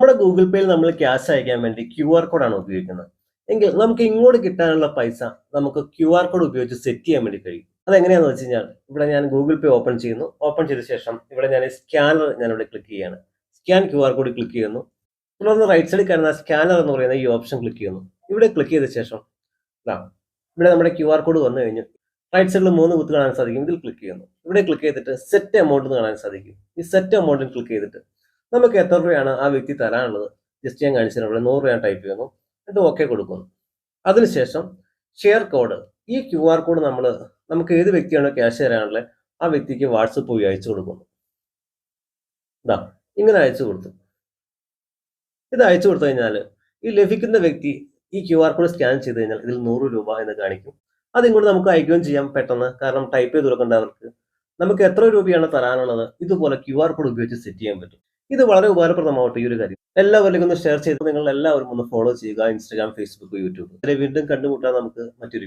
നമ്മുടെ ഗൂഗിൾ പേയിൽ നമ്മൾ ക്യാഷ് അയക്കാൻ വേണ്ടി ക്യു ആർ കോഡാണ് ഉപയോഗിക്കുന്നത്. എങ്കിൽ നമുക്ക് ഇങ്ങോട്ട് കിട്ടാനുള്ള പൈസ നമുക്ക് ക്യു ആർ കോഡ് ഉപയോഗിച്ച് സെറ്റ് ചെയ്യാൻ വേണ്ടി കഴിയും. അതെങ്ങനെയാന്ന് വെച്ച് കഴിഞ്ഞാൽ ഇവിടെ ഞാൻ ഗൂഗിൾ പേ ഓപ്പൺ ചെയ്യുന്നു. ഓപ്പൺ ചെയ്ത ശേഷം ഇവിടെ ഞാൻ സ്കാനർ ഞാൻ ഇവിടെ ക്ലിക്ക് ചെയ്യാണ് scan Q R code click ചെയ്യുന്നു. തുടർന്ന് റൈറ്റ് സൈഡിൽ കാണുന്ന സ്കാനർ എന്ന് പറയുന്ന ഈ ഓപ്ഷൻ ക്ലിക്ക് ചെയ്യുന്നു. ഇവിടെ ക്ലിക്ക് ചെയ്ത ശേഷം ഇവിടെ നമ്മുടെ ക്യു ആർ കോഡ് വന്നു കഴിഞ്ഞു. റൈറ്റ് സൈഡിൽ മൂന്ന് കുത്ത് കാണാൻ സാധിക്കും. ഇതിൽ ക്ലിക്ക് ചെയ്യുന്നു. ഇവിടെ ക്ലിക്ക് ചെയ്തിട്ട് സെറ്റ് എമൗണ്ട് എന്ന് കാണാൻ സാധിക്കും. ഈ സെറ്റ് എമൗണ്ടിൽ ക്ലിക്ക് ചെയ്തിട്ട് നമുക്ക് എത്ര രൂപയാണ് ആ വ്യക്തി തരാനുള്ളത്? ജസ്റ്റ് ഞാൻ കാണിച്ചു തരാം നൂറ് രൂപ ടൈപ്പ് ചെയ്യുന്നു. എന്നിട്ട് ഓക്കെ കൊടുക്കുന്നു. അതിനുശേഷം ഷെയർ കോഡ് ഈ ക്യു ആർ കോഡ് നമ്മൾ നമുക്ക് ഏത് വ്യക്തിയാണോ ക്യാഷ് തരാനുള്ളത് ആ വ്യക്തിക്ക് വാട്സപ്പ് വഴി അയച്ചു കൊടുക്കുന്നു. ഇതാ ഇങ്ങനെ അയച്ചു കൊടുത്തു. ഇത് അയച്ചു കൊടുത്തു കഴിഞ്ഞാൽ ഈ ലഭിക്കുന്ന വ്യക്തി ഈ ക്യു ആർ കോഡ് സ്കാൻ ചെയ്ത് കഴിഞ്ഞാൽ ഇതിൽ നൂറ് രൂപ എന്ന് കാണിക്കും. അതിങ്ങോട്ട് നമുക്ക് അയക്കുകയും ചെയ്യാം പെട്ടെന്ന്. കാരണം ടൈപ്പ് ചെയ്ത് കൊടുക്കേണ്ട അവർക്ക്. നമുക്ക് എത്ര രൂപയാണ് തരാനുള്ളത്? ഇതുപോലെ ക്യു ആർ കോഡ് ഉപയോഗിച്ച് സെറ്റ് ചെയ്യാൻ പറ്റും. ഇത് വളരെ ഉപകാരപ്രദമാവട്ടെ ഈ ഒരു കാര്യം. എല്ലാവരിലേക്കും ഒന്ന് ഷെയർ ചെയ്ത് നിങ്ങൾ എല്ലാവരും ഒന്ന് ഫോളോ ചെയ്യുക ഇൻസ്റ്റാഗ്രാം ഫേസ്ബുക്ക് യൂട്യൂബ് വീണ്ടും കണ്ടുമുട്ടാൻ നമുക്ക് മറ്റൊരു